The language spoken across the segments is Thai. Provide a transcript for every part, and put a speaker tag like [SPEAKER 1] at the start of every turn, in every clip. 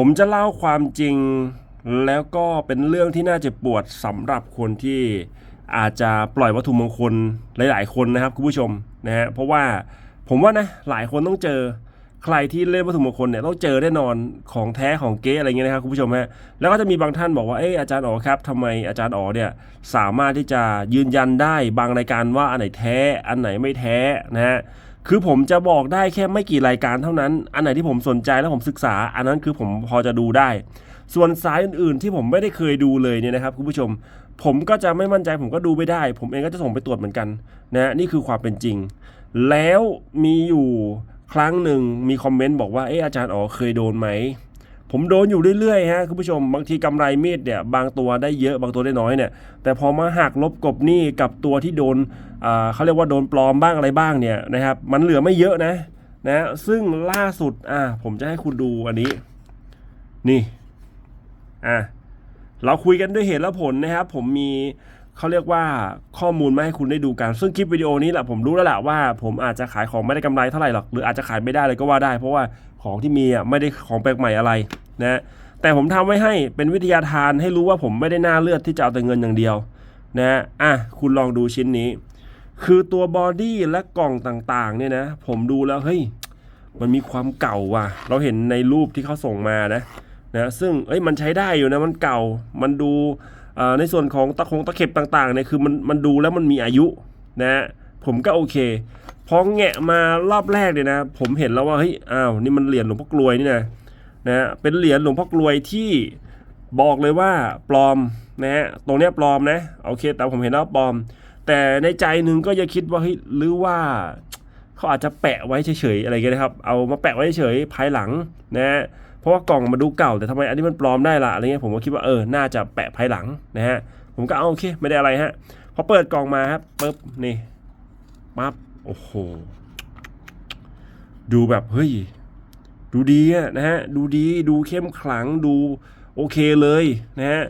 [SPEAKER 1] ผมจะเล่าความจริง แล้วก็เป็นเรื่องที่น่าเจ็บปวดสำหรับคนที่อาจจะปล่อยวัตถุมงคลหลาย ๆ คนนะครับคุณผู้ชมนะฮะเพราะว่าผมว่านะหลายคนต้องเจอใครที่เล่นวัตถุมงคลเนี่ยต้องเจอแน่นอนของแท้ของเก๊อะไรเงี้ยนะครับคุณผู้ชมฮะแล้วก็จะมีบางท่านบอกว่าเอออาจารย์อ๋อครับทำไมอาจารย์อ๋อเนี่ยสามารถที่จะยืนยันได้บางรายการว่าอันไหนแท้อันไหนไม่แท้นะฮะ คือผมจะบอกได้แค่ไม่กี่รายการเท่านั้น อันไหนที่ผมสนใจแล้วผมศึกษา อันนั้นคือผมพอจะดูได้ ส่วนสายอื่นๆที่ผมไม่ได้เคยดูเลยเนี่ยนะครับคุณผู้ชม ผมก็จะไม่มั่นใจผมก็ดูไม่ได้ ผมเองก็จะส่งไปตรวจเหมือนกันนะนี่คือความเป็นจริง แล้วมีอยู่ครั้งหนึ่งมีคอมเมนต์บอกว่าเอออาจารย์อ๋อเคยโดนไหม ผมโดนอยู่เรื่อยๆฮะคุณผู้ชมบางทีกำไรมีดเนี่ยบางตัวได้เยอะบางตัวได้น้อยเนี่ยแต่พอมาหักลบกบหนี้กับตัวที่โดนเขาเรียกว่าโดนปลอมบ้างอะไรบ้างเนี่ยนะครับมันเหลือไม่เยอะนะนะซึ่งล่าสุดอ่าผมจะให้คุณดูอันนี้ นี่อะเราคุยกันด้วยเหตุและผลนะครับ ผมมีเขาเรียกว่าข้อมูลมาให้คุณได้ดูกัน ซึ่งคลิปวิดีโอนี้แหละผมรู้แล้วแหละว่า ผมอาจจะขายของไม่ได้กำไรเท่าไหร่หรอกหรืออาจจะขายไม่ได้เลยก็ว่าได้ เพราะว่า ของที่มีอะไม่ได้ของแปลกใหม่อะไรนะแต่ผมทำไว้ให้เป็นวิทยาทานให้รู้ว่าผมไม่ได้หน้าเลือดที่จะเอาแต่เงินอย่างเดียวนะอะคุณลองดูชิ้นนี้ คือตัวบอดี้และกล่องต่างๆเนี่ยนะ ผมดูแล้วเฮ้ยมันมีความเก่าว่ะ เราเห็นในรูปที่เขาส่งมานะนะซึ่งเอ้ยมันใช้ได้อยู่นะมันเก่ามันดูในส่วนของตะคงตะเข็บต่างๆเนี่ยคือมันมันดูแล้วมันมีอายุนะผมก็โอเค พอแงะมารอบแรกเนี่ยนะ ผมเห็นแล้วว่าเฮ้ยอ้าวนี่มันเหรียญหลวงพ่อกลวยนี่นะนะเป็นเหรียญหลวงพ่อกลวยที่บอกเลยว่าปลอมนะฮะตรงเนี้ยปลอมนะโอเค แต่ผมเห็นแล้วปลอม แต่ในใจหนึ่งก็จะคิดว่าเฮ้ยหรือว่าเขาอาจจะแปะไว้เฉยๆอะไรเงี้ยนะครับ เอามาแปะไว้เฉยๆภายหลังนะฮะเพราะว่ากล่องมาดูเก่าแต่ทำไมอันนี้มันปลอมได้ล่ะอะไรเงี้ยผมก็คิดว่าเออน่าจะแปะภายหลังนะฮะผมก็เอาโอเคไม่ได้อะไรฮะพอเปิดกล่องมาครับปุ๊บนี่ปั๊บ โอ้โห ดูแบบเฮ้ย ดูดีอะนะฮะ ดูดี ดูเข้มขลัง ดูโอเคเลยนะฮะ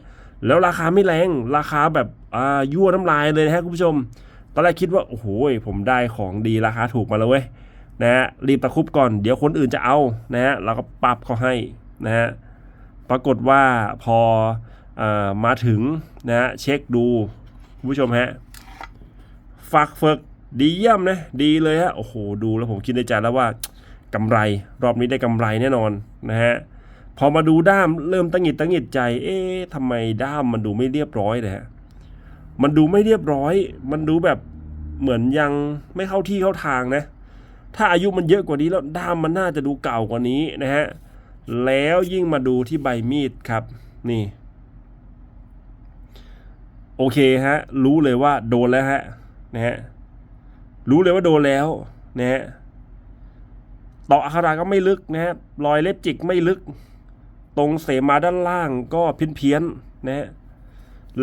[SPEAKER 1] แล้วราคาไม่แรง ราคาแบบอ่ายั่วน้ำลายเลยนะฮะคุณผู้ชม ตอนแรกคิดว่า โอ้โห ผมได้ของดีราคาถูกมาแล้วเว้ย นะฮะ รีบตะคุบก่อน เดี๋ยวคนอื่นจะเอา นะฮะ เราก็ปรับเขาให้ นะฮะ ปรากฏว่าพออามาถึงนะฮะ เช็คดูคุณผู้ชมฮะฝักเฟิก ดีเยี่ยมนะดีเลยฮะโอ้โหดูแล้วผมคิดในใจแล้วว่ากำไรรอบนี้ได้กำไรแน่นอนนะฮะพอมาดูด้ามเริ่มตั้งหงิดตั้งหงิดใจ เอ๊ะทำไมด้ามมันดูไม่เรียบร้อยเลยฮะมันดูไม่เรียบร้อย มันดูแบบเหมือนยังไม่เข้าที่เข้าทางนะ ถ้าอายุมันเยอะกว่านี้แล้วด้ามมันน่าจะดูเก่ากว่านี้นะฮะแล้วยิ่งมาดูที่ใบมีดครับ นี่ โอเคฮะ รู้เลยว่าโดนแล้วฮะนะฮะ รู้เลยว่าโดนแล้วนะฮะต่ออัคราก็ไม่ลึกนะฮะรอยเล็บจิกไม่ลึก ตรงเสมาด้านล่างก็เพี้ยนๆนะฮะ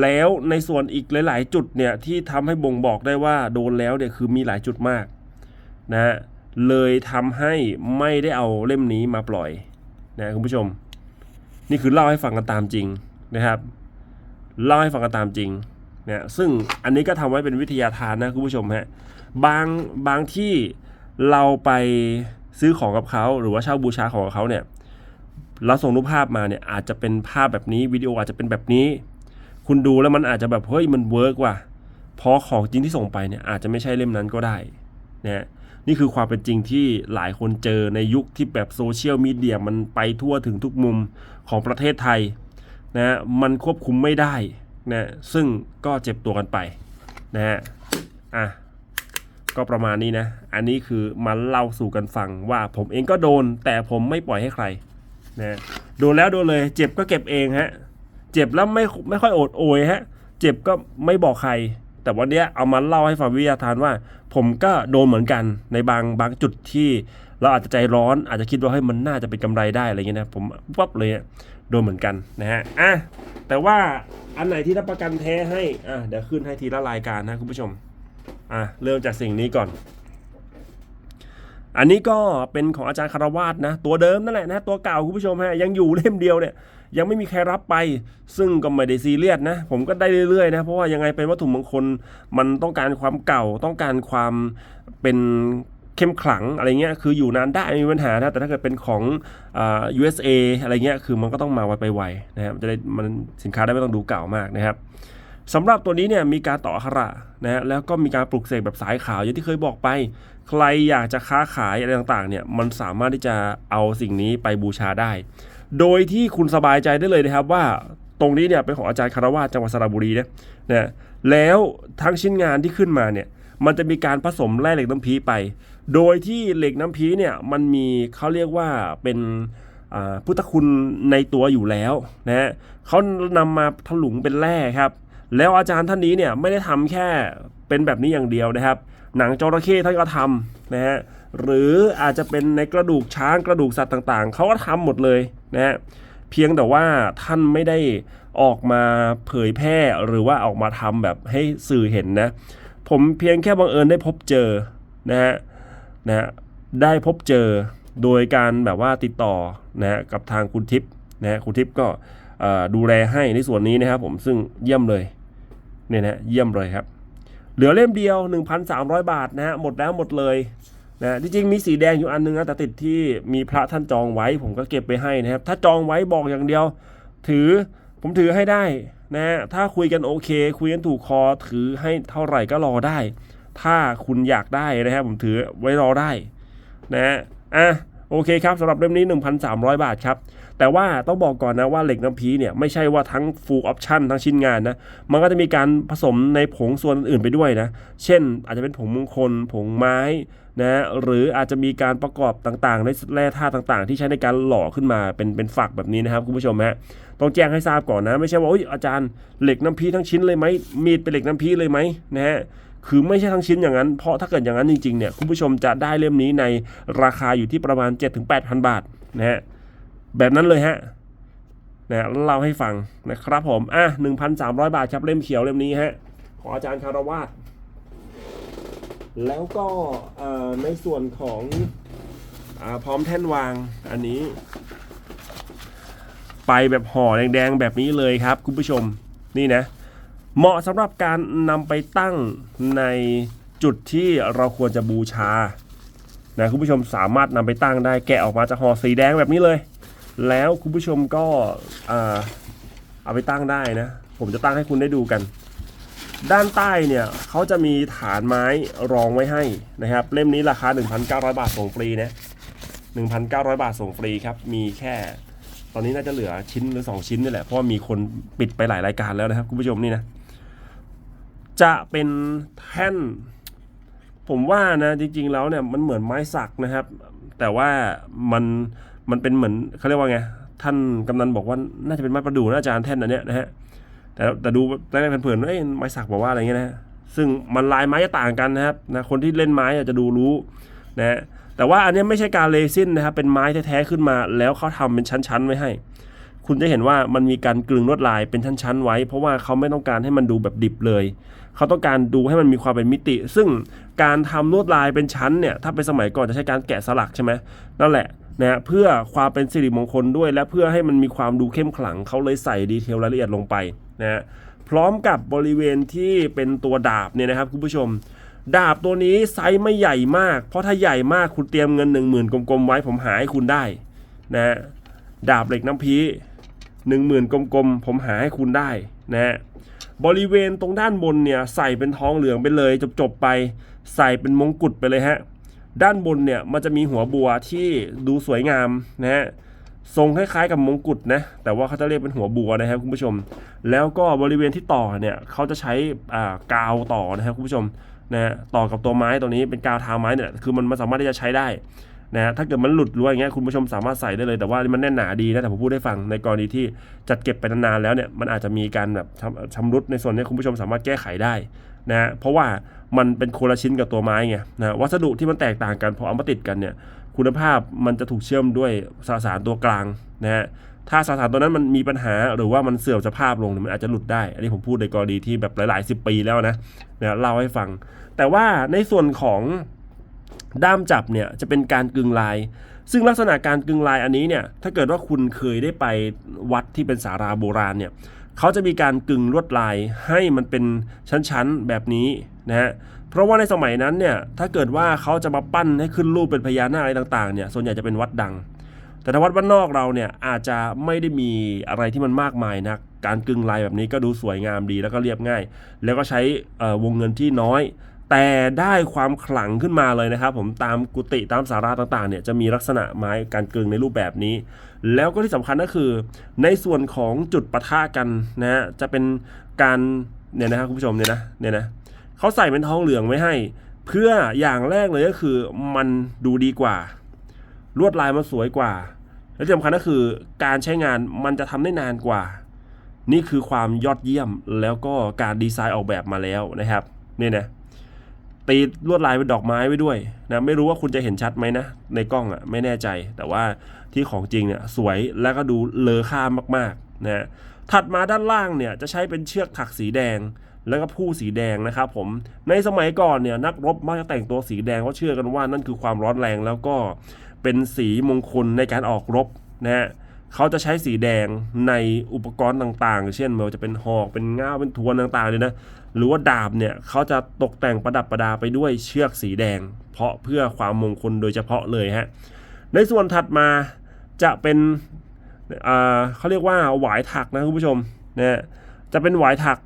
[SPEAKER 1] แล้วในส่วนอีกหลาย ๆ จุดเนี่ยที่ทำให้บ่งบอกได้ว่าโดนแล้วเนี่ยคือมีหลายจุดมากนะฮะเลยทำให้ไม่ได้เอาเล่มนี้มาปล่อยนะคุณผู้ชม นี่คือเล่าให้ฟังกันตามจริงนะครับ เล่าให้ฟังกันตามจริงนะซึ่งอันนี้ก็ทำไว้เป็นวิทยาทานนะคุณผู้ชมฮะ บางบางที่เราไปซื้อของกับเขาหรือว่าเช่าบูชาของเขาเนี่ยเราส่งรูปภาพมาเนี่ยอาจจะเป็นภาพแบบนี้วิดีโออาจจะเป็นแบบนี้ คุณดูแล้วมันอาจจะแบบเฮ้ยมันเวิร์กว่ะเพราะของจริงที่ส่งไปเนี่ยอาจจะไม่ใช่เล่มนั้นก็ได้นะนี่คือความเป็นจริงที่หลายคนเจอในยุคที่แบบโซเชียลมีเดียมันไปทั่วถึงทุกมุมของประเทศไทยนะมันควบคุมไม่ได้นะซึ่งก็เจ็บตัวกันไปนะฮะอะ ก็ประมาณนี้นะ อันนี้คือมาเล่าสู่กันฟังว่าผมเองก็โดน แต่ผมไม่ปล่อยให้ใครนะโดนแล้วโดนเลย เจ็บก็เก็บเองฮะ เจ็บแล้วไม่ไม่ค่อยโอดโอยฮะ เจ็บก็ไม่บอกใคร แต่วันนี้เอามาเล่าให้ฟังวิทยาทานว่า ผมก็โดนเหมือนกันในบางบางจุดที่เราอาจจะใจร้อนอาจจะคิดว่าเฮ้ยมันน่าจะเป็นกำไรได้อะไรเงี้ยนะผมวับเลยอะโดนเหมือนกันนะฮะอะแต่ว่าอันไหนที่รับประกันแท้ให้อะเดี๋ยวขึ้นให้ทีละรายการนะคุณผู้ชม อะเริ่มจากสิ่งนี้ก่อน อันนี้ก็เป็นของอาจารย์คารวาสนะ ตัวเดิมนั่นแหละนะ ตัวเก่าคุณผู้ชมฮะยังอยู่เล่มเดียวเนี่ย ยังไม่มีใครรับไป ซึ่งก็ไม่ได้ซีเรียสนะ ผมก็ได้เรื่อยๆนะ เพราะว่ายังไงเป็นวัตถุมงคลมันต้องการความเก่าต้องการความเป็นเข้มขลังอะไรเงี้ยคืออยู่นานได้ไม่มีปัญหานะแต่ถ้าเกิดเป็นของอ่า USA อะไรเงี้ยคือมันก็ต้องมาไวไปไวนะครับจะได้มันสินค้าได้ไม่ต้องดูเก่ามากนะครับ สำหรับตัวนี้เนี่ยมีการต่ออักขระนะฮะแล้วก็มีการปลุกเสกแบบสายขาวอย่างที่เคยบอกไป ใครอยากจะค้าขายอะไรต่างๆเนี่ยมันสามารถที่จะเอาสิ่งนี้ไปบูชาได้ โดยที่คุณสบายใจได้เลยนะครับว่าตรงนี้เนี่ยเป็นของอาจารย์คารวาจังหวัดสระบุรีนะนะแล้วทั้งชิ้นงานที่ขึ้นมาเนี่ยมันจะมีการผสมแร่เหล็กน้ำพีไป โดยที่เหล็กน้ำพีเนี่ยมันมีเขาเรียกว่าเป็นพุทธคุณในตัวอยู่แล้วนะฮะเขานำมาถลุงเป็นแร่ครับ แล้วอาจารย์ท่านนี้เนี่ยไม่ได้ทำแค่เป็นแบบนี้อย่างเดียวนะครับ หนังจระเข้ท่านก็ทำนะฮะหรืออาจจะเป็นในกระดูกช้างกระดูกสัตว์ต่างๆ เขาก็ทำหมดเลยนะฮะเพียงแต่ว่าท่านไม่ได้ออกมาเผยแพร่หรือว่าออกมาทำแบบให้สื่อเห็นนะผมเพียงแค่บังเอิญได้พบเจอนะฮะนะฮะได้พบเจอโดยการแบบว่าติดต่อนะฮะกับทางคุณทิพย์นะฮะคุณทิพย์ก็ ดูแลให้ในส่วนนี้นะครับผมซึ่งเยี่ยมเลยเนี่ยนะเยี่ยมเลยครับ เหลือเล่มเดียว 1,300 บาทนะฮะหมดแล้วหมดเลยนะจริงๆมีสีแดงอยู่อันนึงนะแต่ติดที่มีพระท่านจองไว้ผมก็เก็บไปให้นะครับ ถ้าจองไว้บอกอย่างเดียว ถือผมถือให้ได้นะ ถ้าคุยกันโอเค คุยกันถูกคอถือให้เท่าไหร่ก็รอได้ ถ้าคุณอยากได้นะครับผมถือไว้รอได้นะอะ โอเคครับสำหรับเล่มนี้ 1,300 บาทครับ แต่ว่าต้องบอกก่อนนะว่าเหล็กน้ำพีเนี่ยไม่ใช่ว่าทั้ง full option ทั้งชิ้นงานนะ มันก็จะมีการผสมในผงส่วนอื่นไปด้วยนะ เช่น อาจจะเป็นผงมงคล ผงไม้นะหรืออาจจะมีการประกอบต่างๆในแร่ธาตุต่างๆ ที่ใช้ในการหล่อขึ้นมาเป็นเป็นฝักแบบนี้นะครับคุณผู้ชมฮะต้องแจ้งให้ทราบก่อนนะ ไม่ใช่ว่าอุ๊ยอาจารย์เหล็กน้ำพีทั้งชิ้นเลยไหมมีดเป็นเหล็กน้ำพีเลยไหมนะฮะ คือไม่ใช่ทั้งชิ้นอย่างนั้น เพราะถ้าเกิดอย่างนั้นจริงๆเนี่ยคุณผู้ชมจะได้เล่มนี้ในราคาอยู่ที่ประมาณ 7-8,000 บาทนะฮะแบบนั้นเลยฮะนะเล่าให้ฟังนะครับผมอะ1,300 บาทครับเล่มเขียวเล่มนี้ฮะของอาจารย์คารวาสแล้วก็ในส่วนของอพร้อมแท่นวางอันนี้ ไปแบบห่อแดงๆแบบนี้เลยครับคุณผู้ชมนี่นะ เหมาะสำหรับการนำไปตั้งในจุดที่เราควรจะบูชานะคุณผู้ชมสามารถนำไปตั้งได้แกะออกมาจากห่อสีแดงแบบนี้เลย แล้วคุณผู้ชมก็เอาไปตั้งได้นะ ผมจะตั้งให้คุณได้ดูกัน ด้านใต้เนี่ยเขาจะมีฐานไม้รองไว้ให้นะครับ เล่มนี้ราคา 1,900 บาทส่งฟรีนะ1,900 บาทส่งฟรีครับ มีแค่ตอนนี้น่าจะเหลือชิ้นหรือ 2 ชิ้นนี่แหละ เพราะว่ามีคนปิดไปหลายรายการแล้วนะครับ คุณผู้ชมนี่นะ จะเป็นแท่น ผมว่านะจริงๆแล้วเนี่ยมันเหมือนไม้สักนะครับ แต่ว่ามันมันเป็นเหมือนเขาเรียกว่าไงท่านกำนันบอกว่าน่าจะเป็นไม้ประดู่นะอาจารย์แท่นอันเนี้ยนะฮะแต่แต่ดูแรกๆเผินๆเอ้ยไม้สักบอกว่าอะไรเงี้ยนะฮะซึ่งมันลายไม้จะต่างกันนะครับนะคนที่เล่นไม้อาจจะดูรู้นะฮะแต่ว่าอันนี้ไม่ใช่การเลซินนะครับเป็นไม้แท้ๆขึ้นมา แล้วเขาทำเป็นชั้นๆไว้ให้ คุณจะเห็นว่ามันมีการกลึงลวดลายเป็นชั้นๆไว้ เพราะว่าเขาไม่ต้องการให้มันดูแบบดิบเลย เขาต้องการดูให้มันมีความเป็นมิติ ซึ่งการทำลวดลายเป็นชั้นเนี่ยถ้าเป็นสมัยก่อนจะใช้การแกะสลักใช่ไหมนั่นแหละนะฮะเพื่อความเป็นสิริมงคลด้วย และเพื่อให้มันมีความดูเข้มขลังเขาเลยใส่ดีเทลรายละเอียดลงไปนะฮะพร้อมกับบริเวณที่เป็นตัวดาบเนี่ยนะครับคุณผู้ชม ดาบตัวนี้ไซส์ไม่ใหญ่มาก เพราะถ้าใหญ่มากคุณเตรียมเงิน 1 0,000 กลมๆไว้ผมหาให้คุณได้นะฮะดาบเหล็กน้ำพี หนึ่งหมื่นกลมๆ ผมหาให้คุณได้นะฮะบริเวณตรงด้านบนเนี่ยใส่เป็นทองเหลืองไปเลย จบๆไป ใส่เป็นมงกุฎไปเลยฮะด้านบนเนี่ยมันจะมีหัวบัวที่ดูสวยงามนะฮะทรงคล้ายๆกับมงกุฎนะแต่ว่าเขาจะเรียกเป็นหัวบัวนะครับคุณผู้ชม แล้วก็บริเวณที่ต่อเนี่ยเขาจะใช้กาวต่อนะครับคุณผู้ชมนะฮะต่อกับตัวไม้ตัวนี้เป็นกาวทาไม้เนี่ยคือมันมันสามารถที่จะใช้ได้ นะฮะถ้าเกิดมันหลุดหรือว่าอย่างเงี้ยคุณผู้ชมสามารถใส่ได้เลยแต่ว่ามันแน่นหนาดีนะแต่ผมพูดให้ฟังในกรณีที่จัดเก็บไปนานๆแล้วเนี่ยมันอาจจะมีการแบบชำชำรุดในส่วนนี้คุณผู้ชมสามารถแก้ไขได้นะฮะเพราะว่ามันเป็นคนละชิ้นกับตัวไม้ไงนะวัสดุที่มันแตกต่างกันพอเอามาติดกันเนี่ยคุณภาพมันจะถูกเชื่อมด้วยสสารตัวกลางนะฮะถ้าสสารตัวนั้นมันมีปัญหาหรือว่ามันเสื่อมสภาพลงมันอาจจะหลุดได้ อันนี้ผมพูดในกรณีที่แบบหลายๆสิบปีแล้วนะนะเล่าให้ฟัง แต่ว่าในส่วนของ ด้ามจับเนี่ยจะเป็นการกึงลาย ซึ่งลักษณะการกึงลายอันนี้เนี่ยถ้าเกิดว่าคุณเคยได้ไปวัดที่เป็นสาราโบราณเนี่ยเขาจะมีการกึ่งลวดลายให้มันเป็นชั้นๆแบบนี้นะฮะเพราะว่าในสมัยนั้นเนี่ยถ้าเกิดว่าเขาจะมาปั้นให้ขึ้นรูปเป็นพญานาคอะไรต่างๆเนี่ยส่วนใหญ่จะเป็นวัดดัง แต่ถ้าวัดบ้านนอกเราเนี่ยอาจจะไม่ได้มีอะไรที่มันมากมายนักการกึ่งลายแบบนี้ก็ดูสวยงามดีแล้วก็เรียบง่าย แล้วก็ใช้วงเงินที่น้อย แต่ได้ความขลังขึ้นมาเลยนะครับ ผมตามกุฏิตามสาราต่างๆเนี่ยจะมีลักษณะไม้การกึ่งในรูปแบบนี้ แล้วก็ที่สำคัญก็คือ ในส่วนของจุดปะทะกันนะฮะจะเป็นการเนี่ยนะครับคุณผู้ชมเนี่ยนะเนี่ยนะเขาใส่เป็นทองเหลืองไว้ให้ เพื่ออย่างแรกเลยก็คือมันดูดีกว่า ลวดลายมันสวยกว่า และที่สำคัญก็คือการใช้งานมันจะทำได้นานกว่า นี่คือความยอดเยี่ยมแล้วก็การดีไซน์ออกแบบมาแล้วนะครับเนี่ยนะ ตีลวดลายเป็นดอกไม้ไว้ด้วยนะไม่รู้ว่าคุณจะเห็นชัดไหมนะในกล้องอะ่ะไม่แน่ใจ แต่ว่าที่ของจริงเนี่ยสวยแล้วก็ดูเลอค่ามากๆนะถัดมาด้านล่างเนี่ยจะใช้เป็นเชือกถักสีแดงแล้วก็ผู้สีแดงนะครับผมในสมัยก่อนเนี่ยนักรบมักจะแต่งตัวสีแดงเพราะเชื่อกันว่านั่นคือความร้อนแรงแล้วก็เป็นสีมงคลในการออกรบนะฮะ เขาจะใช้สีแดงในอุปกรณ์ต่างๆ เช่นไม่ว่าจะเป็นหอกเป็นง่าเป็นทวนต่างๆเลยนะหรือว่าดาบเนี่ยเขาจะตกแต่งประดับประดาไปด้วยเชือกสีแดง เพราะเพื่อความมงคลโดยเฉพาะเลยฮะในส่วนถัดมาจะเป็นอ่าเขาเรียกว่าหวายถักนะคุณผู้ชมนะจะเป็นหวายถัก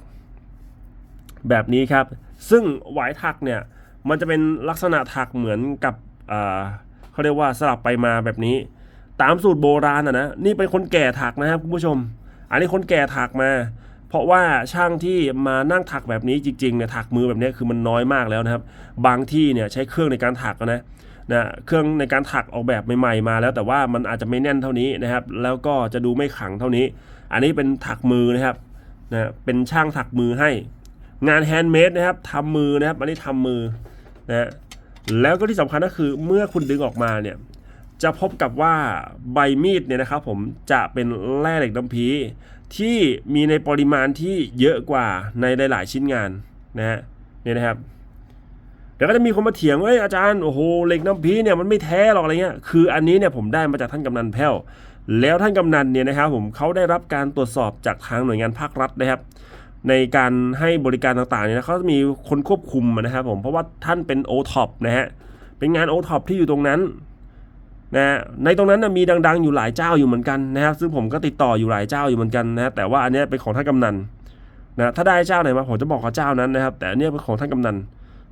[SPEAKER 1] แบบนี้ครับ ซึ่งหวายถักเนี่ยมันจะเป็นลักษณะถักเหมือนกับอ่าเขาเรียกว่าสลับไปมาแบบนี้ ตามสูตรโบราณอะนะนี่เป็นคนแก่ถักนะครับคุณผู้ชม อันนี้คนแก่ถักมา เพราะว่าช่างที่มานั่งถักแบบนี้จริงๆเนี่ยถักมือแบบนี้คือมันน้อยมากแล้วนะครับ บางที่เนี่ยใช้เครื่องในการถักนะนะเครื่องในการถักออกแบบใหม่ๆมาแล้วแต่ว่ามันอาจจะไม่แน่นเท่านี้นะครับ แล้วก็จะดูไม่ขังเท่านี้ อันนี้เป็นถักมือนะครับนะเป็นช่างถักมือให้ งานแฮนด์เมดนะครับทำมือนะครับ อันนี้ทำมือนะฮะแล้วก็ที่สำคัญก็คือเมื่อคุณดึงออกมาเนี่ย จะพบกับว่าใบมีดเนี่ยนะครับผมจะเป็นแร่เหล็กน้ำพีที่มีในปริมาณที่เยอะกว่าในหลาย ๆ ชิ้นงานนะฮะเนี่ยนะครับเดี๋ยวก็จะมีคนมาเถียงว่าอาจารย์โอ้โหเหล็กน้ำพีเนี่ยมันไม่แท้หรอกอะไรเงี้ยคืออันนี้เนี่ยผมได้มาจากท่านกำนันแพ้วแล้วท่านกำนันเนี่ยนะครับผมเขาได้รับการตรวจสอบจากทางหน่วยงานภาครัฐนะครับในการให้บริการต่างๆเนี่ยนะเขาจะมีคนควบคุมนะครับผมเพราะว่าท่านเป็น o t o p นะฮะเป็นงาน o t o p ที่อยู่ตรงนั้น นะในตรงนั้นนะมีดังๆอยู่หลายเจ้าอยู่เหมือนกันนะครับ ซึ่งผมก็ติดต่ออยู่หลายเจ้าอยู่เหมือนกันนะแต่ว่าอันนี้เป็นของท่านกำนันนะถ้าได้เจ้าไหนมาผมจะบอกกับเจ้านั้นนะครับ แต่อันนี้เป็นของท่านกำนัน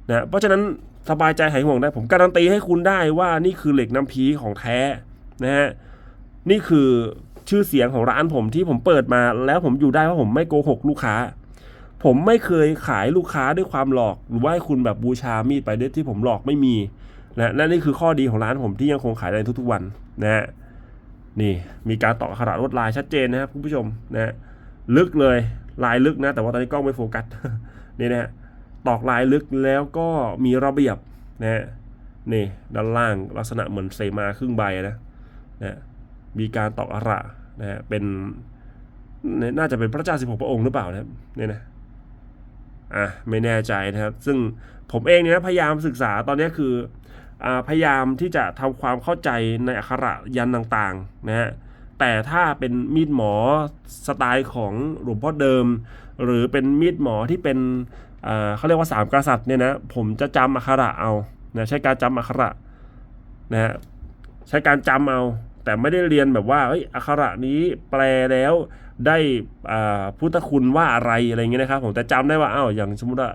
[SPEAKER 1] นะเพราะฉะนั้นสบายใจหายห่วงได้ ผมการันตีให้คุณได้ว่านี่คือเหล็กน้ำพีของแท้นะฮะนี่คือชื่อเสียงของร้านผมที่ผมเปิดมา แล้วผมอยู่ได้เพราะผมไม่โกหกลูกค้า ผมไม่เคยขายลูกค้าด้วยความหลอก หรือว่าให้คุณแบบบูชามีดไปด้วยที่ผมหลอกไม่มี นะและนี่คือข้อดีของร้านผมที่ยังคงขายในทุกๆวันนะฮะนี่มีการต่อขนาดลวดลายชัดเจนนะครับคุณผู้ชมนะฮะลึกเลยลายลึกนะ แต่ว่าตอนนี้กล้องไม่โฟกัสนี่นะฮะตอกลายลึกแล้วก็มีระเบียบนะฮะนี่ด้านล่างลักษณะเหมือนเซมาครึ่งใบนะนะฮะมีการตอกอระนะฮะเป็นน่าจะเป็นพระเจ้าสิบหกพระองค์หรือเปล่านะครับเนี่ยนะอะไม่แน่ใจนะครับ ซึ่งผมเองเนี่ยพยายามศึกษาตอนนี้คือ พยายามที่จะทำความเข้าใจในอักขระยันต่างๆนะฮะแต่ถ้าเป็นมีดหมอสไตล์ของหลวงพ่อเดิม หรือเป็นมีดหมอที่เป็นเขาเรียกว่าสามกษัตริย์เนี่ยนะผมจะจำอักขระเอานะใช้การจำอักขระนะฮะใช้การจำเอาแต่ไม่ได้เรียนแบบว่าอักขระนี้แปลแล้วได้พุทธคุณว่าอะไรอะไรเงี้ยนะครับ ผมแต่จำได้ว่าอ้าวอย่างสมมติว่า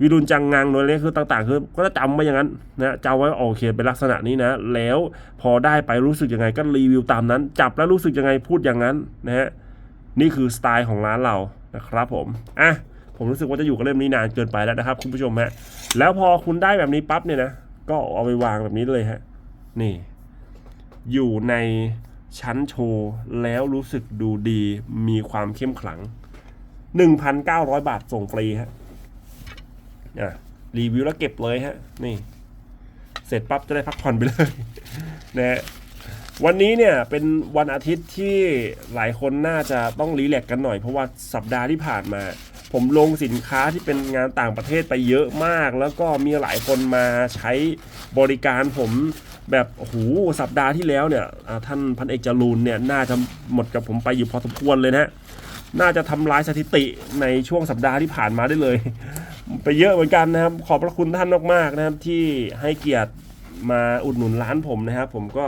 [SPEAKER 1] วิรุณจังงังโดยนี้คือต่างๆคือก็จะจำไว้อย่างนั้นนะจำไว้โอเคเป็นลักษณะนี้นะ แล้วพอได้ไปรู้สึกยังไงก็รีวิวตามนั้น จับแล้วรู้สึกยังไงพูดอย่างนั้นนะฮะนี่คือสไตล์ของร้านเรานะครับผมอะผมรู้สึกว่าจะอยู่กับเล่มนี้นานเกินไปแล้วนะครับ คุณผู้ชมฮะแล้วพอคุณได้แบบนี้ปั๊บเนี่ยนะก็เอาไปวางแบบนี้เลยฮะนี่ อยู่ในชั้นโชว์แล้วรู้สึกดูดีมีความเข้มขลัง 1,900 บาทส่งฟรีฮะ อะรีวิวแล้วเก็บเลยฮะ นี่ เสร็จปั๊บจะได้พักผ่อนไปเลยนะวันนี้เนี่ยเป็นวันอาทิตย์ที่หลายคนน่าจะต้องรีแลกซ์กันหน่อย เพราะว่าสัปดาห์ที่ผ่านมา ผมลงสินค้าที่เป็นงานต่างประเทศไปเยอะมาก แล้วก็มีหลายคนมาใช้บริการผมแบบโอ้โหสัปดาห์ที่แล้วเนี่ยท่านพันเอกจรูนเนี่ยน่าจะหมดกับผมไปอยู่พอสมควรเลยนะฮะน่าจะทำลายสถิติในช่วงสัปดาห์ที่ผ่านมาได้เลย ไปเยอะเหมือนกันนะครับ ขอบพระคุณท่านมากๆนะครับ ที่ให้เกียรติมาอุดหนุนร้านผมนะครับ ผมก็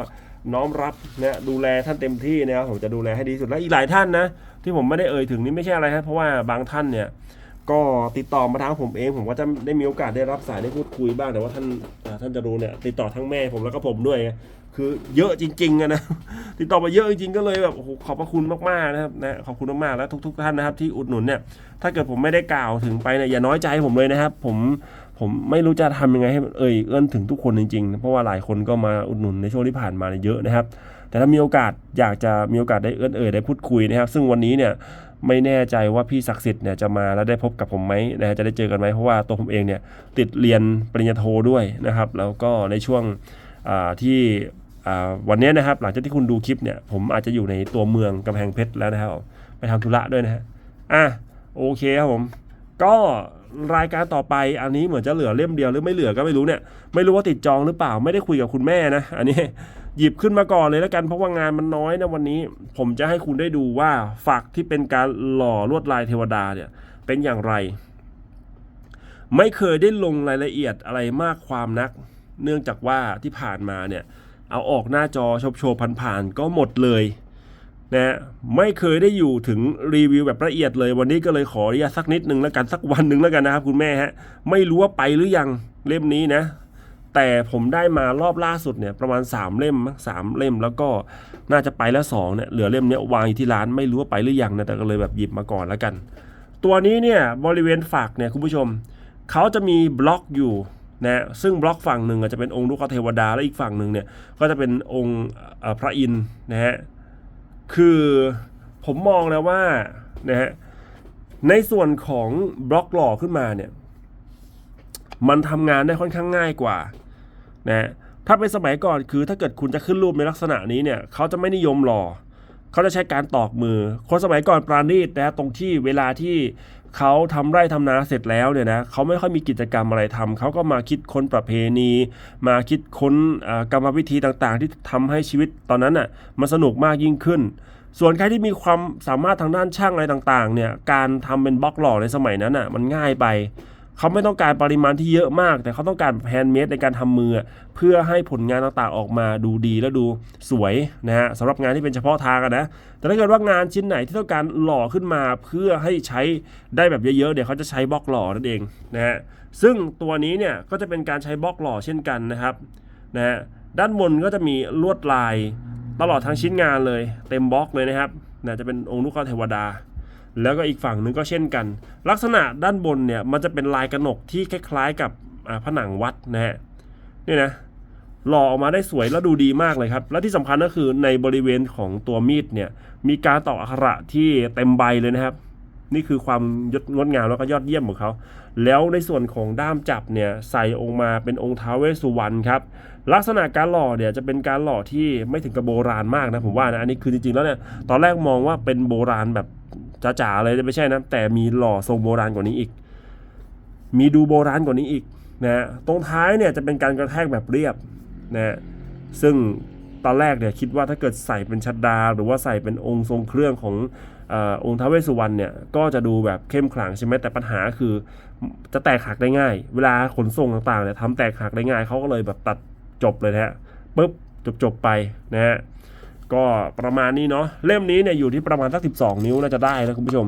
[SPEAKER 1] น้อมรับนะดูแลท่านเต็มที่นะครับผมจะดูแลให้ดีสุดและอีกหลายท่านนะ ที่ผมไม่ได้เอ่ยถึงนี่ไม่ใช่อะไรครับเพราะว่าบางท่านเนี่ย ก็ติดต่อมาทางผมเอง ผมก็จะได้มีโอกาสได้รับสายได้พูดคุยบ้างแต่ว่าท่านท่านจะรู้เนี่ยติดต่อทั้งแม่ผมแล้วก็ผมด้วย คือเยอะจริงๆอะนะติดต่อมาเยอะจริงๆก็เลยแบบโอ้โหขอบพระคุณมากๆนะครับนะขอบคุณมากๆแล้วทุก ๆ ท่านนะครับ ที่อุดหนุนเนี่ยถ้าเกิดผมไม่ได้กล่าวถึงไปเนี่ยอย่าน้อยใจผมเลยนะครับ ผมผมไม่รู้จะทำยังไงให้เอ่ยเอื้อนถึงทุกคนจริงๆ เพราะว่าหลายคนก็มาอุดหนุนในช่วงที่ผ่านมาเยอะนะครับ แต่ถ้ามีโอกาสอยากจะมีโอกาสได้เอื้อนเอ่ยได้พูดคุยนะครับ ซึ่งวันนี้เนี่ยไม่แน่ใจว่าพี่ศักดิ์สิทธิ์เนี่ยจะมาแล้วได้พบกับผมไหมนะฮะจะได้เจอกันไหมเพราะว่าตัวผมเองเนี่ยติดเรียนปริญญาโทด้วยนะครับ แล้วก็ในช่วงที่ วันนี้นะครับหลังจากที่คุณดูคลิปเนี่ยผมอาจจะอยู่ในตัวเมืองกำแพงเพชรแล้วนะครับไปทำธุระด้วยนะฮะอะโอเคครับผม ก็รายการต่อไปอันนี้เหมือนจะเหลือเล่มเดียวหรือไม่เหลือก็ไม่รู้เนี่ย ไม่รู้ว่าติดจองหรือเปล่าไม่ได้คุยกับคุณแม่นะ อันนี้หยิบขึ้นมาก่อนเลยแล้วกันเพราะว่างานมันน้อยนะวันนี้ ผมจะให้คุณได้ดูว่าฝักที่เป็นการหล่อลวดลายเทวดาเนี่ยเป็นอย่างไร ไม่เคยได้ลงรายละเอียดอะไรมากความนัก เนื่องจากว่าที่ผ่านมาเนี่ย เอาออกหน้าจอชบโชว์ผ่านๆก็หมดเลยนะฮะไม่เคยได้อยู่ถึงรีวิวแบบละเอียดเลย วันนี้ก็เลยขออนุญาตสักนิดนึงแล้วกันสักวันหนึ่งแล้วกันนะครับคุณแม่ฮะไม่รู้ว่าไปหรือยังเล่มนี้นะ แต่ผมได้มารอบล่าสุดเนี่ยประมาณ 3 เล่มมั้งสามเล่มแล้วก็น่าจะไปแล้วสองเนี่ยเหลือเล่มนี้วางอยู่ที่ร้านไม่รู้ว่าไปหรือยังนะแต่ก็เลยแบบหยิบมาก่อนแล้วกัน ตัวนี้เนี่ยบริเวณฝักเนี่ยคุณผู้ชมเขาจะมีบล็อกอยู่ นะซึ่งบล็อกฝั่งหนึ่งอาจจะเป็นองค์ลูกเทวดาและอีกฝั่งหนึ่งเนี่ยก็จะเป็นองค์พระอินทร์นะฮะคือผมมองแล้วว่านะฮะในส่วนของบล็อกหล่อขึ้นมาเนี่ยมันทำงานได้ค่อนข้างง่ายกว่านะถ้าเป็นสมัยก่อนคือถ้าเกิดคุณจะขึ้นรูปในลักษณะนี้เนี่ยเขาจะไม่นิยมหล่อเขาจะใช้การตอกมือ คนสมัยก่อนปราณีตนะตรงที่เวลาที่ เขาทำไร่ทำนาเสร็จแล้วเนี่ยนะเขาไม่ค่อยมีกิจกรรมอะไรทำเขาก็มาคิดค้นประเพณี มาคิดค้นกรรมวิธีต่างๆ ที่ทำให้ชีวิตตอนนั้นอะมันสนุกมากยิ่งขึ้น ส่วนใครที่มีความสามารถทางด้านช่างอะไรต่างๆเนี่ยการทำเป็นบล็อกหล่อในสมัยนั้นอะมันง่ายไป เขาไม่ต้องการปริมาณที่เยอะมาก แต่เขาต้องการแฮนด์เมดในการทำมือ เพื่อให้ผลงานต่างๆออกมาดูดีและดูสวยนะฮะสำหรับงานที่เป็นเฉพาะทางนะ แต่ถ้าเกิดว่างานชิ้นไหนที่ต้องการหล่อขึ้นมาเพื่อให้ใช้ได้แบบเยอะๆเดี๋ยวเขาจะใช้บล็อกหล่อนั่นเองนะฮะซึ่งตัวนี้เนี่ยก็จะเป็นการใช้บล็อกหล่อเช่นกันนะครับนะฮะด้านบนก็จะมีลวดลายตลอดทั้งชิ้นงานเลย เต็มบล็อกเลยนะครับนะจะเป็นองค์ลูกเทวดา แล้วก็อีกฝั่งหนึ่งก็เช่นกัน ลักษณะด้านบนเนี่ยมันจะเป็นลายกระหนกที่คล้ายๆ กับผนังวัดนะฮะนี่นะหล่อออกมาได้สวยและดูดีมากเลยครับ และที่สำคัญก็คือในบริเวณของตัวมีดเนี่ยมีการต่ออักขระที่เต็มใบเลยนะครับ นี่คือความยดงดงามแล้วก็ยอดเยี่ยมของเขา แล้วในส่วนของด้ามจับเนี่ยใส่องค์มาเป็นองค์ท้าวเวสสุวรรณครับลักษณะการหล่อเนี่ยจะเป็นการหล่อที่ไม่ถึงกับโบราณมากนะผมว่านะอันนี้คือจริงๆแล้วเนี่ยตอนแรกมองว่าเป็นโบราณแบบ จ๋าๆเลยไม่ใช่นะแต่มีหล่อทรงโบราณกว่านี้อีก มีดูโบราณกว่านี้อีกนะฮะตรงท้ายเนี่ยจะเป็นการกระแทกแบบเรียบนะฮะซึ่งตอนแรกเนี่ยคิดว่าถ้าเกิดใส่เป็นชัดดา หรือว่าใส่เป็นองค์ทรงเครื่องของออองค์ท้าวเวสสุวรรณเนี่ยก็จะดูแบบเข้มขลังใช่ไหมแต่ปัญหาคือจะแตกหักได้ง่าย เวลาขนส่งต่างๆเนี่ยทำแตกหักได้ง่ายเขาก็เลยแบบตัดจบเลยนะฮะปุ๊บจบๆไปนะฮะ ก็ประมาณนี้เนาะเล่มนี้เนี่ยอยู่ที่ประมาณสัก 12 นิ้วน่าจะได้นะคุณผู้ชม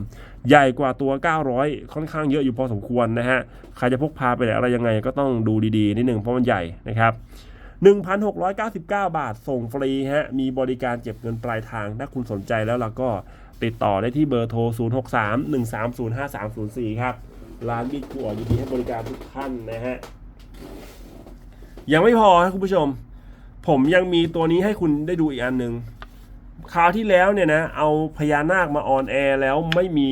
[SPEAKER 1] ใหญ่กว่าตัว 900 ค่อนข้างเยอะอยู่พอสมควรนะฮะใครจะพกพาไปไหนอะไรยังไงก็ต้องดูดีๆนิดหนึ่งเพราะมันใหญ่นะครับ1,699 บาทส่งฟรีฮะมีบริการเก็บเงินปลายทาง ถ้าคุณสนใจแล้วเราก็ติดต่อได้ที่เบอร์โทร 0631305304 ครับ ร้านบิ๊กกัวยินดีให้บริการทุกท่านนะฮะยังไม่พอครับคุณผู้ชม ผมยังมีตัวนี้ให้คุณได้ดูอีกอันหนึ่งคราวที่แล้วเนี่ยนะเอาพญานาคมาออนแอร์แล้วไม่มี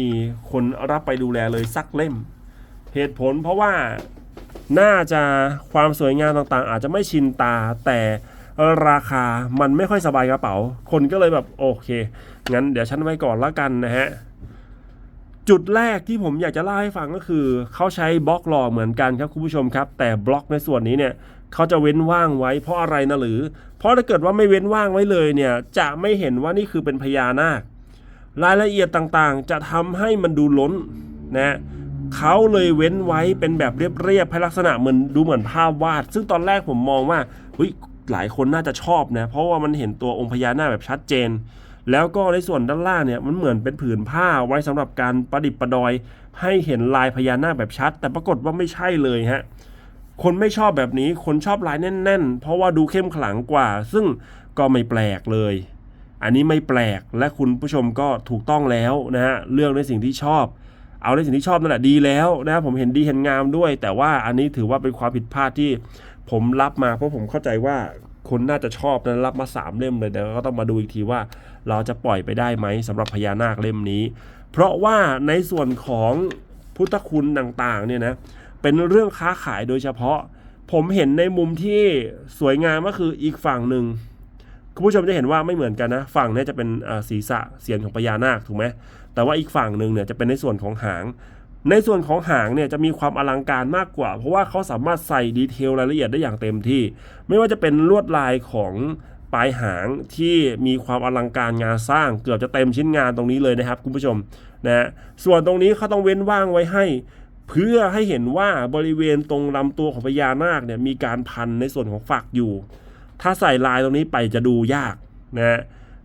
[SPEAKER 1] คนรับไปดูแลเลยสักเล่ม เหตุผลเพราะว่าน่าจะความสวยงามต่างๆ อาจจะไม่ชินตาแต่ราคามันไม่ค่อยสบายกระเป๋า คนก็เลยแบบโอเค งั้นเดี๋ยวฉันไว้ก่อนละกันนะฮะ จุดแรกที่ผมอยากจะเล่าให้ฟังก็คือ เขาใช้บล็อกหล่อเหมือนกันครับคุณผู้ชมครับ แต่บล็อกในส่วนนี้เนี่ย เขาจะเว้นว่างไว้เพราะอะไรนะหรือ เพราะถ้าเกิดว่าไม่เว้นว่างไว้เลยเนี่ยจะไม่เห็นว่านี่คือเป็นพญานาค รายละเอียดต่างๆ จะทำให้มันดูล้นนะเขาเลยเว้นไว้เป็นแบบเรียบๆให้ลักษณะเหมือนดูเหมือนภาพวาด ซึ่งตอนแรกผมมองว่าเฮ้ยหลายคนน่าจะชอบนะเพราะว่ามันเห็นตัวองค์พญานาคแบบชัดเจน แล้วก็ในส่วนด้านล่างเนี่ยมันเหมือนเป็นผืนผ้าไว้สำหรับการประดิษฐ์ประดอย ให้เห็นลายพญานาคแบบชัด แต่ปรากฏว่าไม่ใช่เลยฮะ คนไม่ชอบแบบนี้ คนชอบลายแน่น ๆ เพราะว่าดูเข้มขลังกว่า ซึ่งก็ไม่แปลกเลย อันนี้ไม่แปลกและคุณผู้ชมก็ถูกต้องแล้วนะฮะเรื่องในสิ่งที่ชอบ เอาในสิ่งที่ชอบนั่นแหละดีแล้วนะผมเห็นดีเห็นงามด้วย แต่ว่าอันนี้ถือว่าเป็นความผิดพลาดที่ผมรับมาเพราะผมเข้าใจว่าคนน่าจะชอบนะรับมาสามเล่มเลยแต่ก็ต้องมาดูอีกทีว่าเราจะปล่อยไปได้ไหมสำหรับพญานาคเล่มนี้ เพราะว่าในส่วนของพุทธคุณต่างๆเนี่ยนะ เป็นเรื่องค้าขายโดยเฉพาะ ผมเห็นในมุมที่สวยงามก็คืออีกฝั่งหนึ่งคุณผู้ชมจะเห็นว่าไม่เหมือนกันนะ ฝั่งนี้จะเป็นศีรษะเสียนของพญานาคถูกไหมแต่ว่าอีกฝั่งหนึ่งเนี่ยจะเป็นในส่วนของหาง ในส่วนของหางเนี่ยจะมีความอลังการมากกว่า เพราะว่าเขาสามารถใส่ดีเทลรายละเอียดได้อย่างเต็มที่ ไม่ว่าจะเป็นลวดลายของปลายหางที่มีความอลังการงานสร้างเกือบจะเต็มชิ้นงานตรงนี้เลยนะครับ คุณผู้ชมนะฮะส่วนตรงนี้เขาต้องเว้นว่างไว้ให้ เพื่อให้เห็นว่าบริเวณตรงลำตัวของพญานาคเนี่ยมีการพันในส่วนของฝักอยู่ ถ้าใส่ลายตรงนี้ไปจะดูยากนะฮะ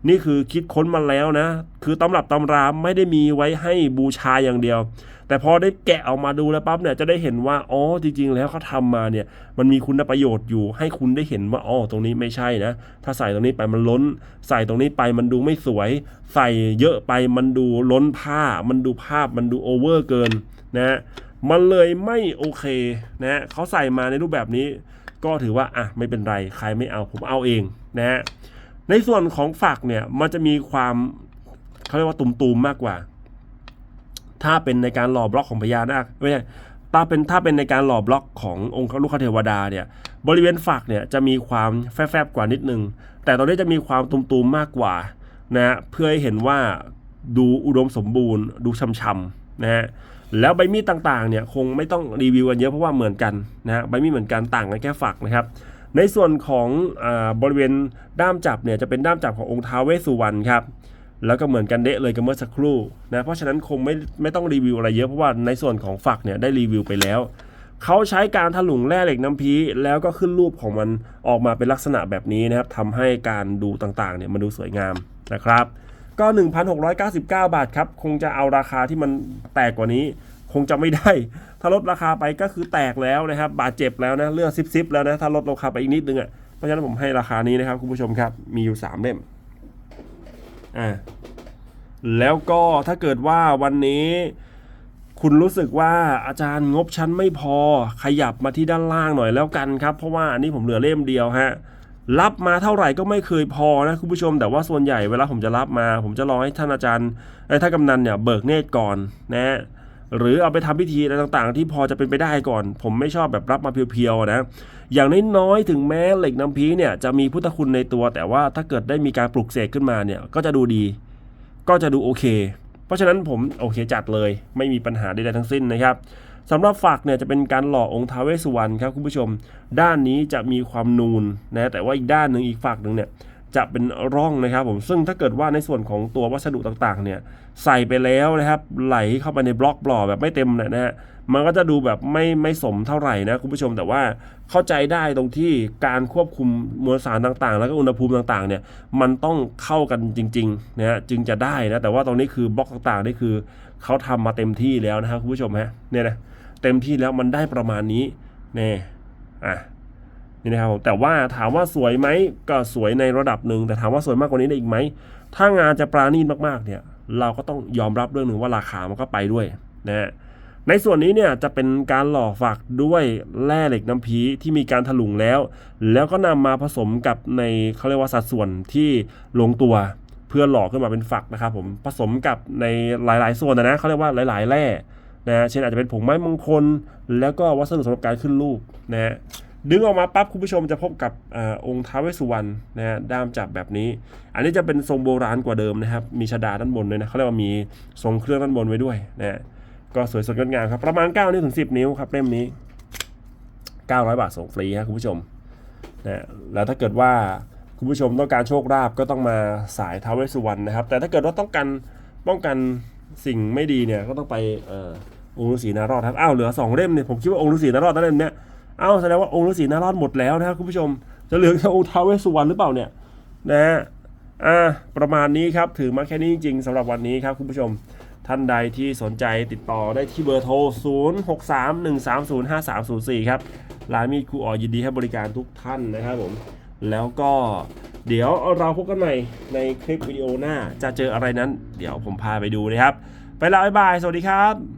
[SPEAKER 1] นี่คือคิดค้นมาแล้วนะ คือตำรับตำราไม่ได้มีไว้ให้บูชาอย่างเดียว แต่พอได้แกะออกมาดูแล้วปั๊บเนี่ยจะได้เห็นว่าอ๋อจริง ๆ แล้วเขาทำมาเนี่ย มันมีคุณประโยชน์อยู่ ให้คุณได้เห็นว่าอ๋อตรงนี้ไม่ใช่นะ ถ้าใส่ตรงนี้ไปมันล้น ใส่ตรงนี้ไปมันดูไม่สวย ใส่เยอะไปมันดูล้นผ้า มันดูภาพมันดูโอเวอร์เกินนะฮะ มันเลยไม่โอเคนะฮะเขาใส่มาในรูปแบบนี้ ก็ถือว่าอะไม่เป็นไรใครไม่เอาผมเอาเองนะฮะในส่วนของฝักเนี่ยมันจะมีความเขาเรียกว่าตุ่มๆมากกว่า ถ้าเป็นในการหล่อบล็อกของพญานาคไม่ใช่ถ้าเป็นถ้าเป็นในการหล่อบล็อกขององค์ลูกคเทวดาเนี่ย บริเวณฝักเนี่ยจะมีความแฟบๆกว่านิดนึง แต่ตอนนี้จะมีความตุ่มๆมากกว่านะฮะเพื่อให้เห็นว่าดูอุดมสมบูรณ์ ดูช่ำๆนะฮะ แล้วใบมีดต่างๆเนี่ยคงไม่ต้องรีวิวกันเยอะเพราะว่าเหมือนกันนะฮะใบมีดเหมือนกันต่างกันแค่ฝักนะครับ ในส่วนของอบริเวณด้ามจับเนี่ยจะเป็นด้ามจับขององค์ท้าเวสสุวรรณครับแล้วก็เหมือนกันเดะเลยกับเมื่อสักครู่นะเพราะฉะนั้นคงไม่ไม่ต้องรีวิวอะไรเยอะเพราะว่าในส่วนของฝักเนี่ยได้รีวิวไปแล้วเขาใช้การถลุงแร่เหล็กน้ำพีแล้วก็ขึ้นรูปของมันออกมาเป็นลักษณะแบบนี้นะครับทำให้การดูต่างๆเนี่ยมันดูสวยงามนะครับ ก็ 1,699 บาทครับ คงจะเอาราคาที่มันแตกกว่านี้ คงจะไม่ได้ ถ้าลดราคาไปก็คือแตกแล้วนะครับ บาดเจ็บแล้วนะ เลือดซิบๆแล้วนะ ถ้าลดราคาไปอีกนิดนึงอะ เพราะฉะนั้นผมให้ราคานี้นะครับคุณผู้ชมครับ มีอยู่ 3 เล่ม อ่า แล้วก็ถ้าเกิดว่าวันนี้คุณรู้สึกว่าอาจารย์งบชั้นไม่พอ ขยับมาที่ด้านล่างหน่อยแล้วกันครับ เพราะว่าอันนี้ผมเหลือเล่มเดียวฮะ รับมาเท่าไหร่ก็ไม่เคยพอนะคุณผู้ชม แต่ว่าส่วนใหญ่เวลาผมจะรับมา ผมจะรอให้ท่านอาจารย์ไอ้ท่านกำนันเนี่ยเบิกเนตรก่อนนะหรือเอาไปทำพิธีอะไรต่างๆ ที่พอจะเป็นไปได้ก่อน ผมไม่ชอบแบบรับมาเพียวๆนะ อย่างน้อยๆถึงแม้เหล็กน้ำพีเนี่ยจะมีพุทธคุณในตัว แต่ว่าถ้าเกิดได้มีการปลุกเสกขึ้นมาเนี่ยก็จะดูดี ก็จะดูโอเค เพราะฉะนั้นผมโอเคจัดเลย ไม่มีปัญหาใดๆทั้งสิ้นนะครับ สำหรับฝักเนี่ยจะเป็นการหล่อองค์ท้าเวสสุวรรณครับคุณผู้ชม ด้านนี้จะมีความนูนนะแต่ว่าอีกด้านหนึ่งอีกฝักหนึ่งเนี่ยจะเป็นร่องนะครับผมซึ่งถ้าเกิดว่าในส่วนของตัววัสดุต่างๆเนี่ยใส่ไปแล้วนะครับไหลเข้าไปในบล็อกบล่อแบบไม่เต็มเนยนะฮะมันก็จะดูแบบไม่ไม่สมเท่าไหร่นะคุณผู้ชมแต่ว่าเข้าใจได้ตรงที่การควบคุมมวลสารต่างๆ แล้วก็อุณหภูมิต่างๆเนี่ยมันต้องเข้ากันจริงๆนะฮะจึงจะได้นะแต่ว่าตรงนี้คือบล็อกต่างๆนี่คือเขาทำมาเต็มที่แล้วนะครับคุณผู้ชมฮะเนี่ยนะ เต็มที่แล้วมันได้ประมาณนี้เนี่ยอะนี่นะครับแต่ว่าถามว่าสวยไหมก็สวยในระดับหนึ่งแต่ถามว่าสวยมากกว่านี้ได้อีกไหมถ้างานจะปราณีตมากๆเนี่ยเราก็ต้องยอมรับเรื่องหนึ่งว่าราคามันก็ไปด้วยนะฮะในส่วนนี้เนี่ยจะเป็นการหล่อฝักด้วยแร่เหล็กน้ำพีที่มีการถลุงแล้ว แล้วก็นำมาผสมกับในเขาเรียกว่าสัดส่วนที่ลงตัวเพื่อหล่อขึ้นมาเป็นฝักนะครับผมผสมกับในหลาย ๆ ส่วนนะนะเขาเรียกว่าหลาย ๆ แร่ นะฮะเช่นอาจจะเป็นผงไม้มงคล แล้วก็วัสดุสำหรับการขึ้นรูปนะฮะดึงออกมาปั๊บคุณผู้ชมจะพบกับอองค์ท้าวเวสสุวรรณนะฮะด้ามจับแบบนี้ อันนี้จะเป็นทรงโบราณกว่าเดิมนะครับ มีชดาด้านบนด้วยนะเขาเรียกว่ามีทรงเครื่องด้านบนไว้ด้วยนะฮะก็สวยสดงดงามครับ ประมาณ9นิ้วถึง 10 นิ้วครับเล่มนี้ 900 บาทส่งฟรีครับคุณผู้ชมนะแล้วถ้าเกิดว่าคุณผู้ชมต้องการโชคลาภก็ต้องมาสายท้าวเวสสุวรรณนะครับ แต่ถ้าเกิดว่าต้องการป้องกันสิ่งไม่ดีเนี่ยก็ต้องไปเอ่อ องค์ฤาษีนารอดครับอ้าวเหลือสองเล่มเนี่ยผมคิดว่าองค์ฤาษีนารอดนั่นเล่มเนี้ยอ้าวแสดงว่าองค์ฤาษีนารอดหมดแล้วนะครับคุณผู้ชมจะเหลือแค่องค์ท้าวเวสสุวรรณหรือเปล่าเนี่ยนะฮะอ่าประมาณนี้ครับถือมาแค่นี้จริงๆสำหรับวันนี้ครับคุณผู้ชมท่านใดที่สนใจติดต่อได้ที่เบอร์โทร 0631305304 ครับร้านมีดครูอ๋อยินดีให้บริการทุกท่านนะครับผมแล้วก็เดี๋ยวเราพบกันใหม่ในคลิปวิดีโอหน้า จะเจออะไรนั้น เดี๋ยวผมพาไปดูนะครับ ไปแล้วบ๊ายบาย สวัสดีครับ